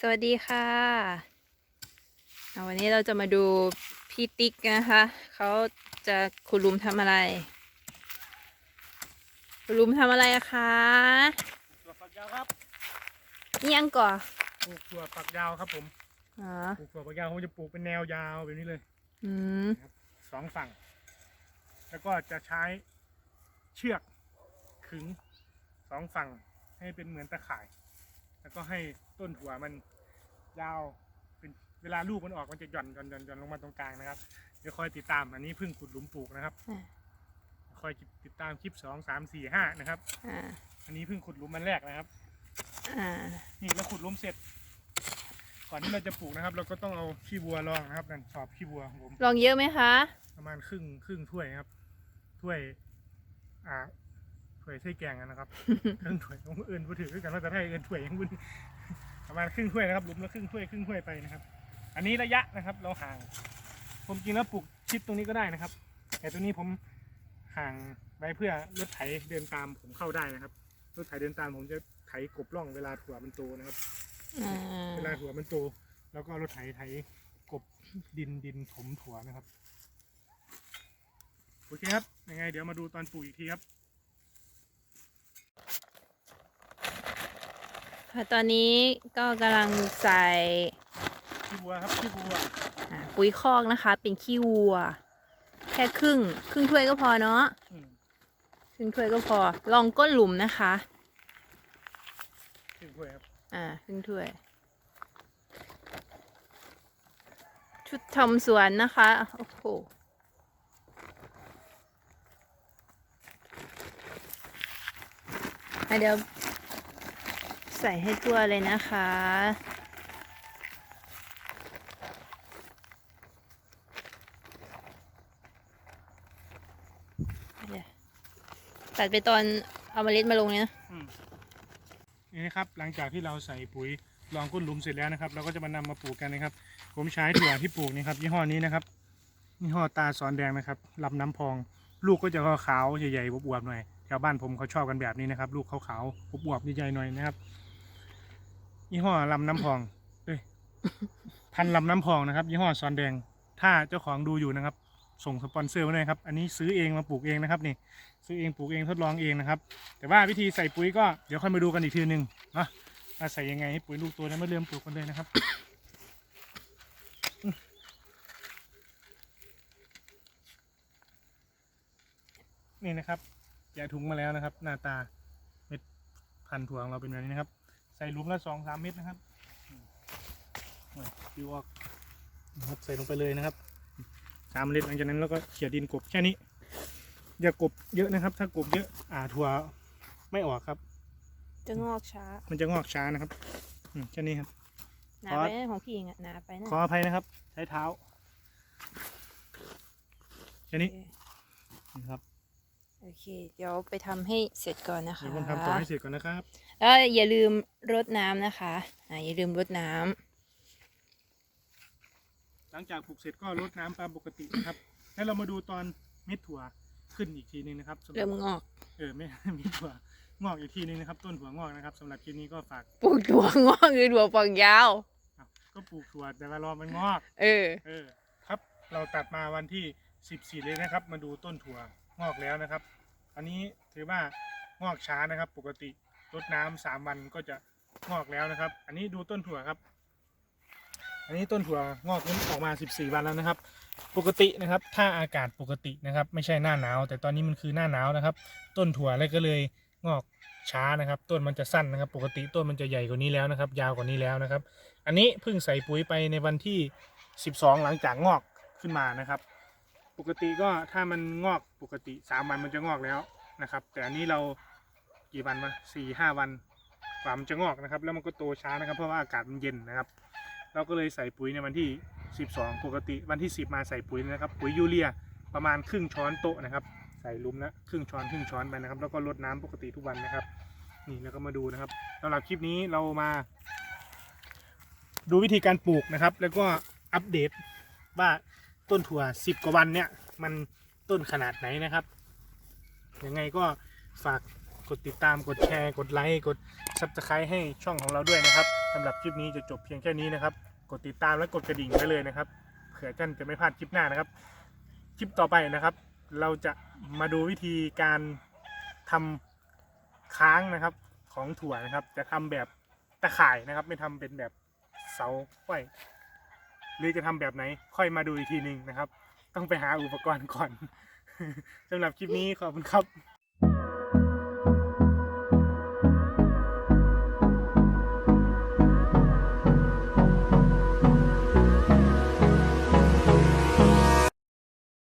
สวัสดีค่ะอ่าวันนี้เราจะมาดูพี่ติ๊กนะคะ เขาจะคุณลุมทำอะไร คุณลุมทำอะไรอะคะถั่วฝักยาวครับนี่ยังก่อปลูกถั่วฝักยาวครับผมอ๋อปลูกถั่วฝักยาวผมจะปลูกเป็นแนวยาวแบบนี้เลย อืมสองฝั่ง แล้วก็จะใช้เชือกขึงสองฝั่งให้เป็นเหมือนตะข่าย แล้วก็ให้ต้นถั่วมันยาวเป็นเวลาลูกมันออกมันจะหย่อนหย่อนหย่อนหย่อนลงมาตรงกลางนะครับเดี๋ยวคอยติดตามอันนี้เพิ่งขุดหลุมปลูกนะครับอ่าคอยติดตามคลิปสองสามสี่ห้านะครับอ่าอันนี้เพิ่งขุดหลุมมันแรกนะครับอ่านี่เราขุดหลุมเสร็จ ก่อนที่เราจะปลูกนะครับ เราก็ต้องเอาขี้วัวรองนะครับนั่นสอบขี้วัวของผมลองเยอะไหมคะ ประมาณครึ่งครึ่งถ้วยนะครับถ้วยอ่า ถ้วยไส้แกงอะนะครับครึ่งถ้วยผมเอื่นพูดถือกันว่าจะได้เอื่นถ้วยยังบุญประมาณครึ่งถ้วยนะครับหลุมละครึ่งถ้วยครึ่งถ้วยไปนะครับ อันนี้ระยะนะครับ เราห่างผมจริงแล้วปลูกชิดตรงนี้ก็ได้นะครับ แต่ตรงนี้ผมห่างไว้เพื่อรถไถเดินตามผมเข้าได้นะครับรถไถเดินตามผมจะไถกบร่องเวลาถั่วมันโตนะครับอ่าเวลาหัวมันโต แล้วก็รถไถไถกบดินดินถมถั่วนะครับโอเคครับยังไงเดี๋ยวมาดูตอนปลูกอีกทีครับ ค่ะตอนนี้ก็กำลังใส่ขี้วัวครับขี้วัวอ่าปุ๋ยคอกนะคะ เป็นขี้วัว แค่ครึ่ง ครึ่งถ้วยก็พอเนาะอืมครึ่งถ้วยก็พอ ลองก้นหลุมนะคะ ขี้วัวครับอ่าครึ่งถ้วย ชุดทำสวนนะคะโอ้โหอะเดี๋ยวใส่ให้ทั่วเลยนะคะ ตัดไปตอนเอาเมล็ดมาลงเนี่ยนะนี่นะครับหลังจากที่เราใส่ปุ๋ยรองก้นหลุมเสร็จแล้วนะครับ เราก็จะมานำมาปลูกกันนะครับ ผมใช้ถั่วที่ปลูกนี่ครับยี่ห้อนี้นะครับยี่ห้อตาสอนแดงนะครับลำน้ำพอง ลูกก็จะขาวๆใหญ่ๆอวบๆหน่อยแถวบ้านผมเขาชอบกันแบบนี้นะครับ ลูกขาวๆอวบๆใหญ่ๆหน่อยนะครับ ยี่ห้อลำน้ำพองเอ้ยพันลำน้ำพองนะครับ ยี่ห้อซอนแดง ถ้าเจ้าของดูอยู่นะครับ ส่งสปอนเซอร์มาเลยครับ อันนี้ซื้อเองมาปลูกเองนะครับนี่ ซื้อเองปลูกเองทดลองเองนะครับ แต่ว่าวิธีใส่ปุ๋ยก็เดี๋ยวค่อยมาดูกันอีกทีหนึ่งนะว่าใส่ยังไงให้ปุ๋ยลูกตัวนั้นไม่เริ่มปลูกกันเลยนะครับนี่นะครับแกะถุงมาแล้วนะครับ หน้าตาเม็ดพันธุ์ถั่วของเราเป็นแบบนี้นะครับ ใส่หลุมละสองสามเม็ดนะครับอืมโอ้ยปิวออกนะครับใส่ลงไปเลยนะครับสามเมล็ดหลังจากนั้นเราก็เขี่ยดินกบแค่นี้ อย่ากบเยอะนะครับ ถ้ากบเยอะอ่าถั่วไม่ออกครับ จะงอกช้า มันจะงอกช้านะครับอืมแค่นี้ครับ หนาไปนะของพี่เองอะหนาไปนะขออภัยนะครับ ใช้เท้าแค่นี้โอเคนะครับ โอเค เดี๋ยวไปทำให้เสร็จก่อนนะคะ เดี๋ยวผมทำต่อให้เสร็จก่อนนะครับ แล้วอย่าลืมรดน้ำนะคะอ่าอย่าลืมรดน้ำหลังจากปลูกเสร็จก็รดน้ำตามปกตินะครับ แล้วเรามาดูตอนเม็ดถั่วขึ้นอีกทีหนึงนะครับสำหรับเริ่มงอกเออไม่เม็ดถั่วงอกอีกทีหนึงนะครับ ต้นถั่วงอกนะครับสำหรับคลิปนี้ก็ฝากปลูกถั่วงอกคือถั่วฝักยาว อ้าวก็ปลูกถั่วแต่ว่ารอมันงอก เออ เออครับเราตัดมาวันที่ 14 เลยนะครับ มาดูต้นถั่วงอกแล้วนะครับ อันนี้ถือว่างอกช้านะครับ ปกติรดน้ำสามวันก็จะงอกแล้วนะครับ อันนี้ดูต้นถั่วครับ อันนี้ต้นถั่วงอกนี้ออกมา 14 วันแล้วนะครับ ปกตินะครับ ถ้าอากาศปกตินะครับ ไม่ใช่หน้าหนาว แต่ตอนนี้มันคือหน้าหนาวนะครับ ต้นถั่วเลยก็เลยงอกช้านะครับ ต้นมันจะสั้นนะครับ ปกติต้นมันจะใหญ่กว่านี้แล้วนะครับ ยาวกว่านี้แล้วนะครับ อันนี้เพิ่งใส่ปุ๋ยไปในวันที่ 12 หลังจากงอกขึ้นมานะครับ ปกติก็ถ้ามันงอกปกติ3วันมันจะงอกแล้วนะครับ แต่อันนี้เรากี่วันมาสี่ห้าวันกว่ามันจะงอกนะครับ แล้วมันก็โตช้านะครับเพราะว่าอากาศมันเย็นนะครับ เราก็เลยใส่ปุ๋ยในวันที่ 12 ปกติวันที่ 10 มาใส่ปุ๋ยนะครับ ปุ๋ยยูเรียประมาณครึ่งช้อนโต๊ะนะครับ ใส่ลุมนะครึ่งช้อนครึ่งช้อนไปนะครับ แล้วก็รดน้ำปกติทุกวันนะครับ นี่แล้วก็มาดูนะครับสำหรับคลิปนี้เรามา ดูวิธีการปลูกนะครับ แล้วก็อัปเดตว่า ต้นถั่ว10กว่าวันเนี่ย มันต้นขนาดไหนนะครับ ยังไงก็ฝากกดติดตามกดแชร์ กดไลค์กด subscribe ให้ช่องของเราด้วยนะครับสำหรับคลิปนี้จะจบเพียงแค่นี้นะครับ กดติดตามและกดกระดิ่งไว้เลยนะครับเผื่อท่านจะไม่พลาดคลิปหน้านะครับ คลิปต่อไปนะครับ เราจะมาดูวิธีการทำค้างนะครับของถั่วนะครับ จะทำแบบตะข่ายนะครับ ไม่ทำเป็นแบบเสาไขว้ หรือจะทำแบบไหนค่อยมาดูอีกทีหนึ่งนะครับ ต้องไปหาอุปกรณ์ก่อนสำหรับคลิปนี้ขอบคุณครับ